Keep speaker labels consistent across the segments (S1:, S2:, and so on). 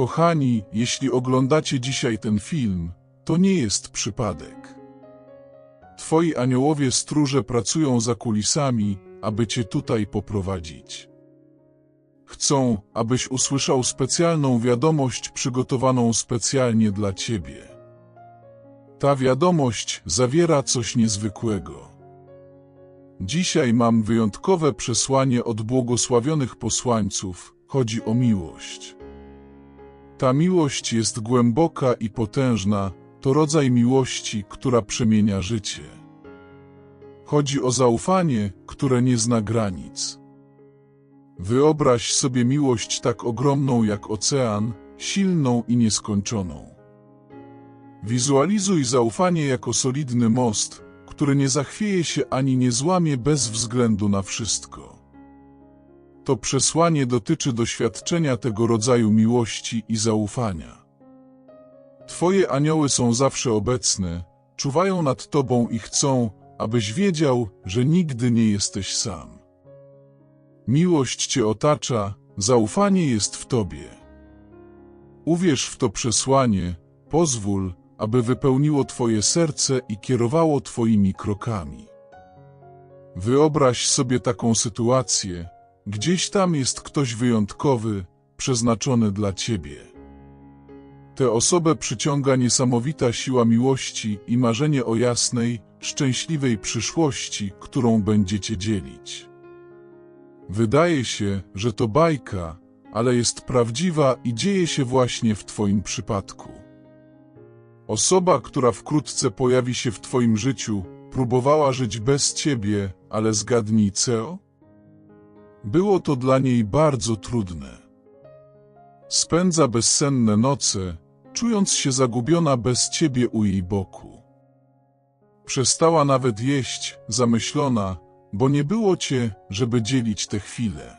S1: Kochani, jeśli oglądacie dzisiaj ten film, to nie jest przypadek. Twoi aniołowie stróże pracują za kulisami, aby cię tutaj poprowadzić. Chcą, abyś usłyszał specjalną wiadomość przygotowaną specjalnie dla ciebie. Ta wiadomość zawiera coś niezwykłego. Dzisiaj mam wyjątkowe przesłanie od błogosławionych posłańców. Chodzi o miłość. Ta miłość jest głęboka i potężna, to rodzaj miłości, która przemienia życie. Chodzi o zaufanie, które nie zna granic. Wyobraź sobie miłość tak ogromną jak ocean, silną i nieskończoną. Wizualizuj zaufanie jako solidny most, który nie zachwieje się ani nie złamie bez względu na wszystko. To przesłanie dotyczy doświadczenia tego rodzaju miłości i zaufania. Twoje anioły są zawsze obecne, czuwają nad tobą i chcą, abyś wiedział, że nigdy nie jesteś sam. Miłość cię otacza, zaufanie jest w tobie. Uwierz w to przesłanie, pozwól, aby wypełniło twoje serce i kierowało twoimi krokami. Wyobraź sobie taką sytuację, gdzieś tam jest ktoś wyjątkowy, przeznaczony dla ciebie. Tę osobę przyciąga niesamowita siła miłości i marzenie o jasnej, szczęśliwej przyszłości, którą będziecie dzielić. Wydaje się, że to bajka, ale jest prawdziwa i dzieje się właśnie w Twoim przypadku. Osoba, która wkrótce pojawi się w Twoim życiu, próbowała żyć bez Ciebie, ale zgadnij co? Było to dla niej bardzo trudne. Spędza bezsenne noce, czując się zagubiona bez Ciebie u jej boku. Przestała nawet jeść, zamyślona, bo nie było Cię, żeby dzielić te chwile.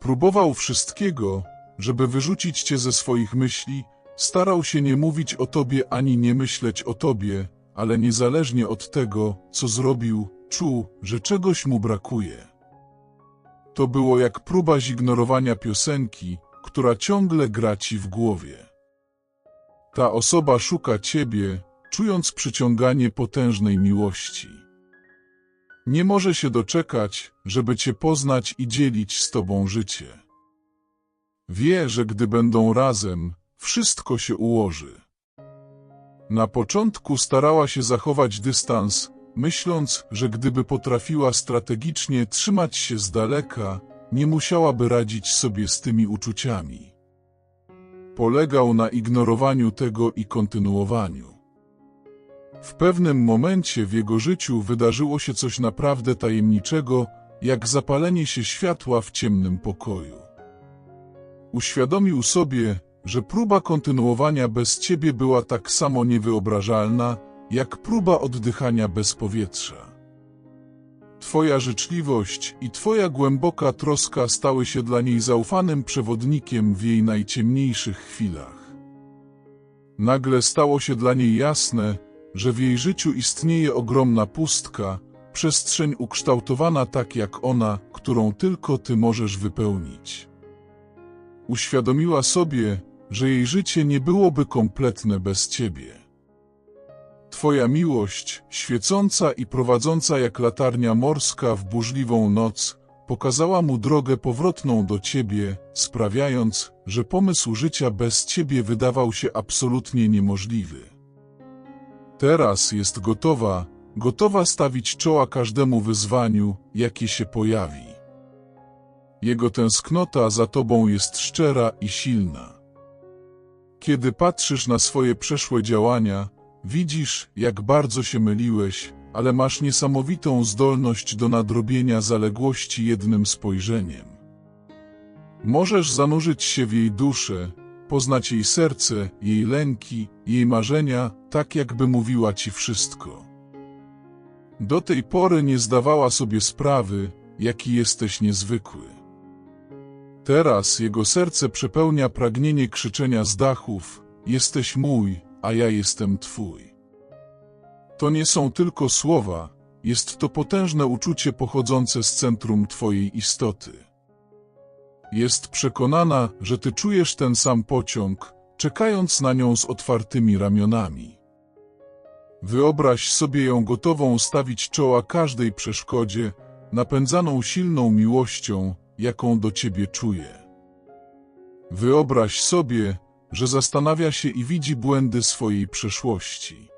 S1: Próbował wszystkiego, żeby wyrzucić Cię ze swoich myśli, starał się nie mówić o Tobie ani nie myśleć o Tobie, ale niezależnie od tego, co zrobił, czuł, że czegoś mu brakuje. To było jak próba zignorowania piosenki, która ciągle gra Ci w głowie. Ta osoba szuka Ciebie, czując przyciąganie potężnej miłości. Nie może się doczekać, żeby Cię poznać i dzielić z Tobą życie. Wie, że gdy będą razem, wszystko się ułoży. Na początku starała się zachować dystans, myśląc, że gdyby potrafiła strategicznie trzymać się z daleka, nie musiałaby radzić sobie z tymi uczuciami. Polegał na ignorowaniu tego i kontynuowaniu. W pewnym momencie w jego życiu wydarzyło się coś naprawdę tajemniczego, jak zapalenie się światła w ciemnym pokoju. Uświadomił sobie, że próba kontynuowania bez ciebie była tak samo niewyobrażalna, jak próba oddychania bez powietrza. Twoja życzliwość i Twoja głęboka troska stały się dla niej zaufanym przewodnikiem w jej najciemniejszych chwilach. Nagle stało się dla niej jasne, że w jej życiu istnieje ogromna pustka, przestrzeń ukształtowana tak jak ona, którą tylko Ty możesz wypełnić. Uświadomiła sobie, że jej życie nie byłoby kompletne bez Ciebie. Twoja miłość, świecąca i prowadząca jak latarnia morska w burzliwą noc, pokazała mu drogę powrotną do Ciebie, sprawiając, że pomysł życia bez Ciebie wydawał się absolutnie niemożliwy. Teraz jest gotowa, gotowa stawić czoła każdemu wyzwaniu, jakie się pojawi. Jego tęsknota za Tobą jest szczera i silna. Kiedy patrzysz na swoje przeszłe działania, widzisz, jak bardzo się myliłeś, ale masz niesamowitą zdolność do nadrobienia zaległości jednym spojrzeniem. Możesz zanurzyć się w jej duszę, poznać jej serce, jej lęki, jej marzenia, tak jakby mówiła ci wszystko. Do tej pory nie zdawała sobie sprawy, jaki jesteś niezwykły. Teraz jego serce przepełnia pragnienie krzyczenia z dachów: Jesteś mój, a ja jestem Twój. To nie są tylko słowa, jest to potężne uczucie pochodzące z centrum Twojej istoty. Jest przekonana, że ty czujesz ten sam pociąg, czekając na nią z otwartymi ramionami. Wyobraź sobie ją gotową stawić czoła każdej przeszkodzie, napędzaną silną miłością, jaką do ciebie czuje. Wyobraź sobie, że zastanawia się i widzi błędy swojej przeszłości.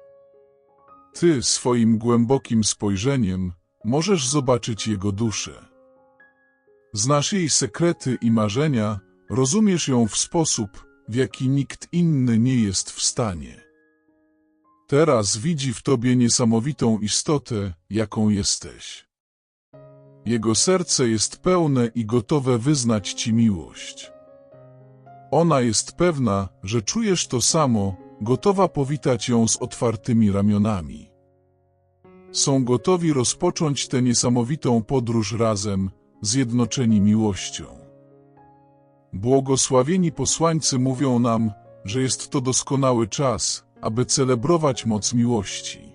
S1: Ty swoim głębokim spojrzeniem możesz zobaczyć jego duszę. Znasz jej sekrety i marzenia, rozumiesz ją w sposób, w jaki nikt inny nie jest w stanie. Teraz widzi w tobie niesamowitą istotę, jaką jesteś. Jego serce jest pełne i gotowe wyznać ci miłość. Ona jest pewna, że czujesz to samo, gotowa powitać ją z otwartymi ramionami. Są gotowi rozpocząć tę niesamowitą podróż razem, zjednoczeni miłością. Błogosławieni posłańcy mówią nam, że jest to doskonały czas, aby celebrować moc miłości.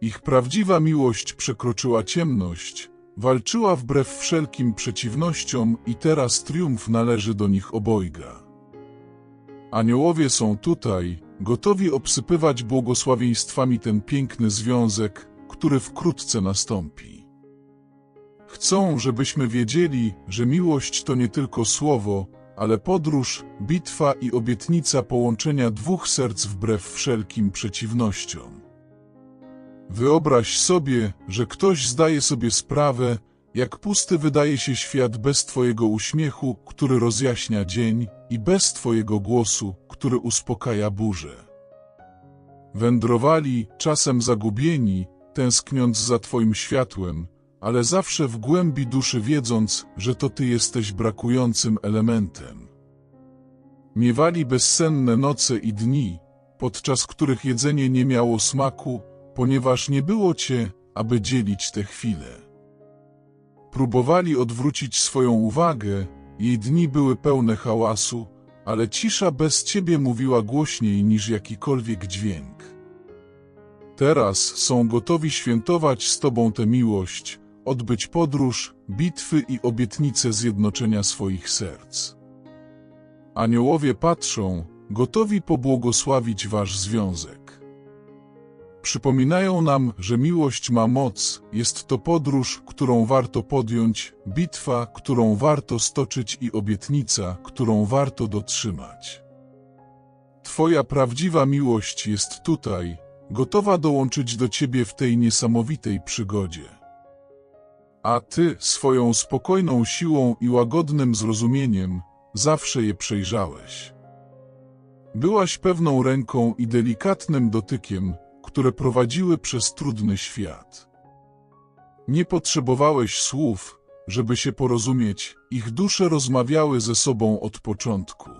S1: Ich prawdziwa miłość przekroczyła ciemność, walczyła wbrew wszelkim przeciwnościom i teraz triumf należy do nich obojga. Aniołowie są tutaj, gotowi obsypywać błogosławieństwami ten piękny związek, który wkrótce nastąpi. Chcą, żebyśmy wiedzieli, że miłość to nie tylko słowo, ale podróż, bitwa i obietnica połączenia dwóch serc wbrew wszelkim przeciwnościom. Wyobraź sobie, że ktoś zdaje sobie sprawę, jak pusty wydaje się świat bez Twojego uśmiechu, który rozjaśnia dzień, i bez Twojego głosu, który uspokaja burzę. Wędrowali, czasem zagubieni, tęskniąc za Twoim światłem, ale zawsze w głębi duszy wiedząc, że to Ty jesteś brakującym elementem. Miewali bezsenne noce i dni, podczas których jedzenie nie miało smaku, ponieważ nie było Cię, aby dzielić te chwile. Próbowali odwrócić swoją uwagę, jej dni były pełne hałasu, ale cisza bez Ciebie mówiła głośniej niż jakikolwiek dźwięk. Teraz są gotowi świętować z Tobą tę miłość, odbyć podróż, bitwy i obietnice zjednoczenia swoich serc. Aniołowie patrzą, gotowi pobłogosławić Wasz związek. Przypominają nam, że miłość ma moc, jest to podróż, którą warto podjąć, bitwa, którą warto stoczyć i obietnica, którą warto dotrzymać. Twoja prawdziwa miłość jest tutaj, gotowa dołączyć do Ciebie w tej niesamowitej przygodzie. A Ty swoją spokojną siłą i łagodnym zrozumieniem zawsze je przejrzałeś. Byłaś pewną ręką i delikatnym dotykiem, które prowadziły przez trudny świat. Nie potrzebowałeś słów, żeby się porozumieć, ich dusze rozmawiały ze sobą od początku.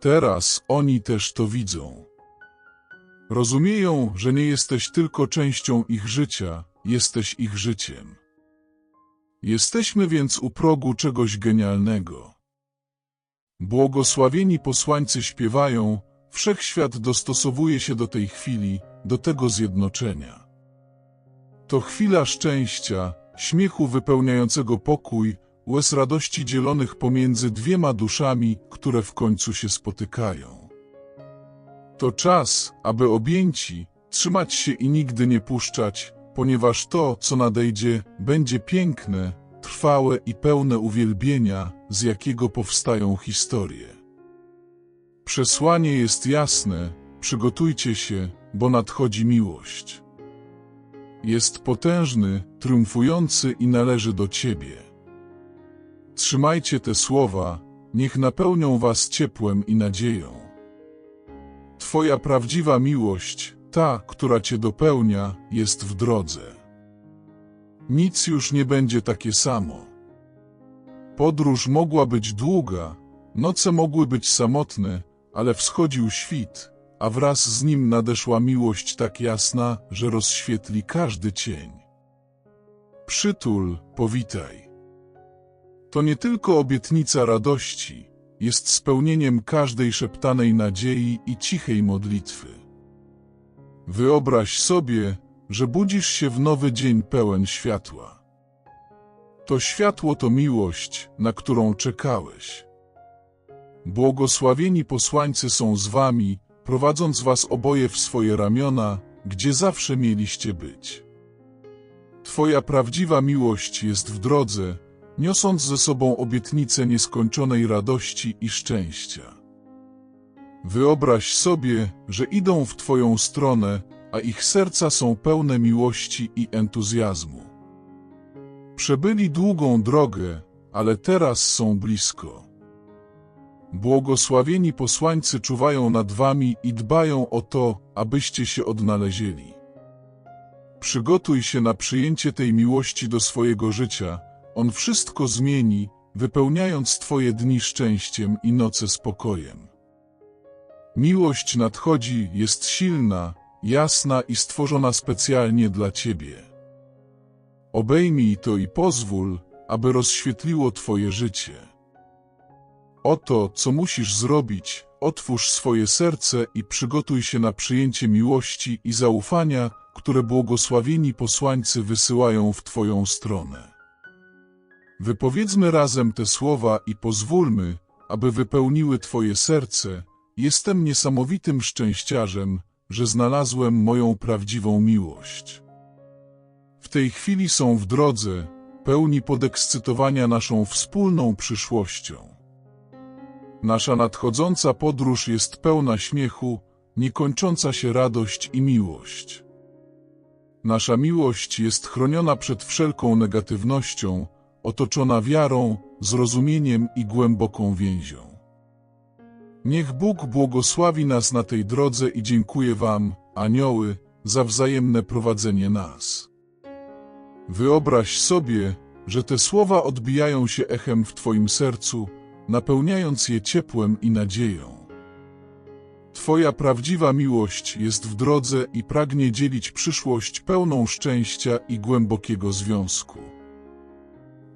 S1: Teraz oni też to widzą. Rozumieją, że nie jesteś tylko częścią ich życia, jesteś ich życiem. Jesteśmy więc u progu czegoś genialnego. Błogosławieni posłańcy śpiewają, wszechświat dostosowuje się do tej chwili, do tego zjednoczenia. To chwila szczęścia, śmiechu wypełniającego pokój, łez radości dzielonych pomiędzy dwiema duszami, które w końcu się spotykają. To czas, aby objęci, trzymać się i nigdy nie puszczać, ponieważ to, co nadejdzie, będzie piękne, trwałe i pełne uwielbienia, z jakiego powstają historie. Przesłanie jest jasne, przygotujcie się, bo nadchodzi miłość. Jest potężny, triumfujący i należy do Ciebie. Trzymajcie te słowa, niech napełnią Was ciepłem i nadzieją. Twoja prawdziwa miłość, ta, która Cię dopełnia, jest w drodze. Nic już nie będzie takie samo. Podróż mogła być długa, noce mogły być samotne, ale wschodził świt, a wraz z nim nadeszła miłość tak jasna, że rozświetli każdy cień. Przytul, powitaj. To nie tylko obietnica radości, jest spełnieniem każdej szeptanej nadziei i cichej modlitwy. Wyobraź sobie, że budzisz się w nowy dzień pełen światła. To światło to miłość, na którą czekałeś. Błogosławieni posłańcy są z wami, prowadząc was oboje w swoje ramiona, gdzie zawsze mieliście być. Twoja prawdziwa miłość jest w drodze, niosąc ze sobą obietnicę nieskończonej radości i szczęścia. Wyobraź sobie, że idą w Twoją stronę, a ich serca są pełne miłości i entuzjazmu. Przebyli długą drogę, ale teraz są blisko. Błogosławieni posłańcy czuwają nad wami i dbają o to, abyście się odnalezieli. Przygotuj się na przyjęcie tej miłości do swojego życia. On wszystko zmieni, wypełniając Twoje dni szczęściem i noce spokojem. Miłość nadchodzi, jest silna, jasna i stworzona specjalnie dla Ciebie. Obejmij to i pozwól, aby rozświetliło Twoje życie. Oto, co musisz zrobić, otwórz swoje serce i przygotuj się na przyjęcie miłości i zaufania, które błogosławieni posłańcy wysyłają w Twoją stronę. Wypowiedzmy razem te słowa i pozwólmy, aby wypełniły Twoje serce. Jestem niesamowitym szczęściarzem, że znalazłem moją prawdziwą miłość. W tej chwili są w drodze, pełni podekscytowania naszą wspólną przyszłością. Nasza nadchodząca podróż jest pełna śmiechu, niekończąca się radość i miłość. Nasza miłość jest chroniona przed wszelką negatywnością, otoczona wiarą, zrozumieniem i głęboką więzią. Niech Bóg błogosławi nas na tej drodze i dziękuję Wam, anioły, za wzajemne prowadzenie nas. Wyobraź sobie, że te słowa odbijają się echem w Twoim sercu, napełniając je ciepłem i nadzieją. Twoja prawdziwa miłość jest w drodze i pragnie dzielić przyszłość pełną szczęścia i głębokiego związku.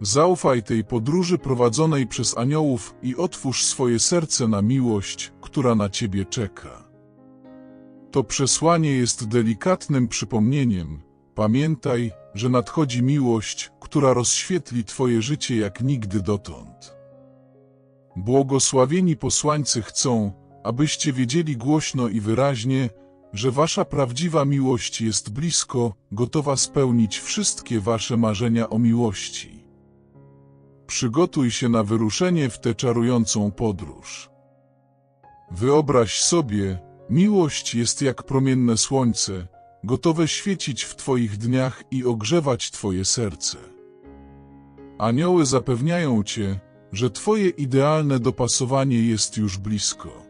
S1: Zaufaj tej podróży prowadzonej przez aniołów i otwórz swoje serce na miłość, która na Ciebie czeka. To przesłanie jest delikatnym przypomnieniem. Pamiętaj, że nadchodzi miłość, która rozświetli Twoje życie jak nigdy dotąd. Błogosławieni posłańcy chcą, abyście wiedzieli głośno i wyraźnie, że Wasza prawdziwa miłość jest blisko, gotowa spełnić wszystkie Wasze marzenia o miłości. Przygotuj się na wyruszenie w tę czarującą podróż. Wyobraź sobie, miłość jest jak promienne słońce, gotowe świecić w Twoich dniach i ogrzewać Twoje serce. Anioły zapewniają Cię, że Twoje idealne dopasowanie jest już blisko.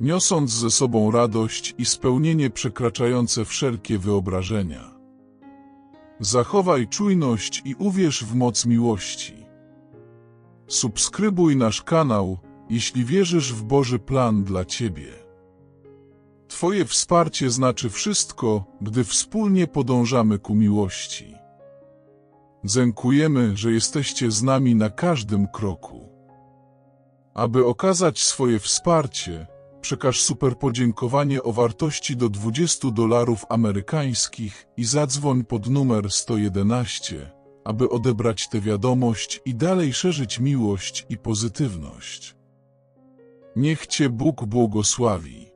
S1: Niosąc ze sobą radość i spełnienie przekraczające wszelkie wyobrażenia. Zachowaj czujność i uwierz w moc miłości. Subskrybuj nasz kanał, jeśli wierzysz w Boży plan dla Ciebie. Twoje wsparcie znaczy wszystko, gdy wspólnie podążamy ku miłości. Dziękujemy, że jesteście z nami na każdym kroku. Aby okazać swoje wsparcie, przekaż super podziękowanie o wartości do 20 dolarów amerykańskich i zadzwoń pod numer 111, aby odebrać tę wiadomość i dalej szerzyć miłość i pozytywność. Niech Cię Bóg błogosławi.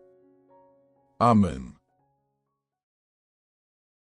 S1: Amen.